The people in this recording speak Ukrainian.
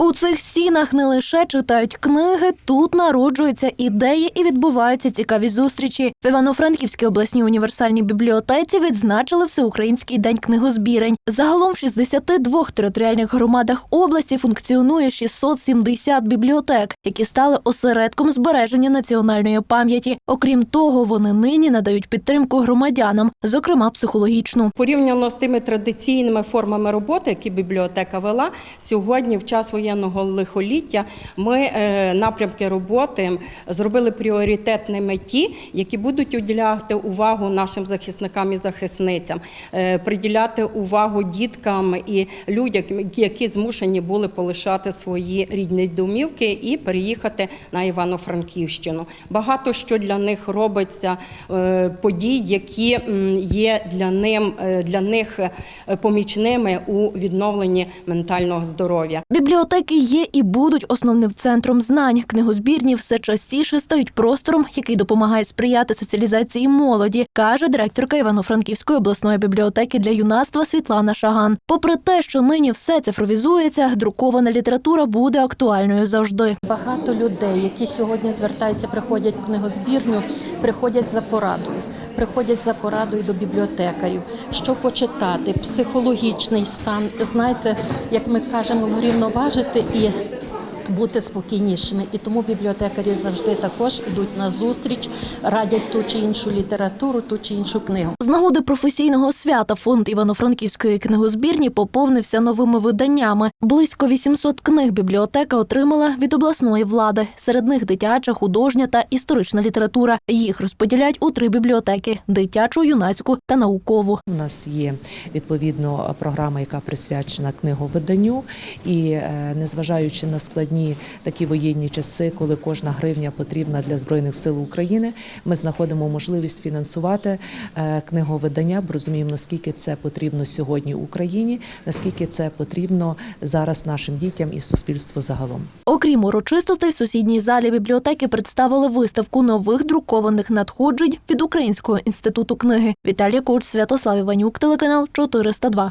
У цих стінах не лише читають книги, тут народжуються ідеї і відбуваються цікаві зустрічі. В Івано-Франківській обласній універсальній бібліотеці відзначили Всеукраїнський день книгозбірень. Загалом в 62 територіальних громадах області функціонує 670 бібліотек, які стали осередком збереження національної пам'яті. Окрім того, вони нині надають підтримку громадянам, зокрема психологічну. Порівняно з тими традиційними формами роботи, які бібліотека вела, сьогодні, в час воєнного лихоліття, ми е, напрямки роботи зробили пріоритетними ті, які будуть уділяти увагу нашим захисникам і захисницям, е, приділяти увагу діткам і людям, які змушені були полишати свої рідні домівки і переїхати на Івано-Франківщину. Багато що для них робиться е, подій, які є для ним для них помічними у відновленні ментального здоров'я. Бібліотеки є і будуть основним центром знань. Книгозбірні все частіше стають простором, який допомагає сприяти соціалізації молоді, каже директорка Івано-Франківської обласної бібліотеки для юнацтва Світлана Шаган. Попри те, що нині все цифровізується, друкована література буде актуальною завжди. Багато людей, які сьогодні звертаються, приходять в книгозбірню, приходять за порадою. Приходять за порадою до бібліотекарів, що почитати, психологічний стан. Знаєте, як ми кажемо, врівноважити і бути спокійнішими. І тому бібліотекарі завжди також йдуть на зустріч, радять ту чи іншу літературу, ту чи іншу книгу. З нагоди професійного свята фонд Івано-Франківської книгозбірні поповнився новими виданнями. Близько 800 книг бібліотека отримала від обласної влади. Серед них дитяча, художня та історична література. Їх розподіляють у три бібліотеки: дитячу, юнацьку та наукову. У нас є відповідно програма, яка присвячена книговиданню, і е, незважаючи на складні такі воєнні часи, коли кожна гривня потрібна для збройних сил України, ми знаходимо можливість фінансувати е, книговидання, бо розуміємо, наскільки це потрібно сьогодні Україні, наскільки це потрібно зараз нашим дітям і суспільству загалом. Окрім урочистостей, в сусідній залі бібліотеки представили виставку нових друкованих надходжень від Українського інституту книги. Віталій Куч, Святослав Іванюк, телеканал 402.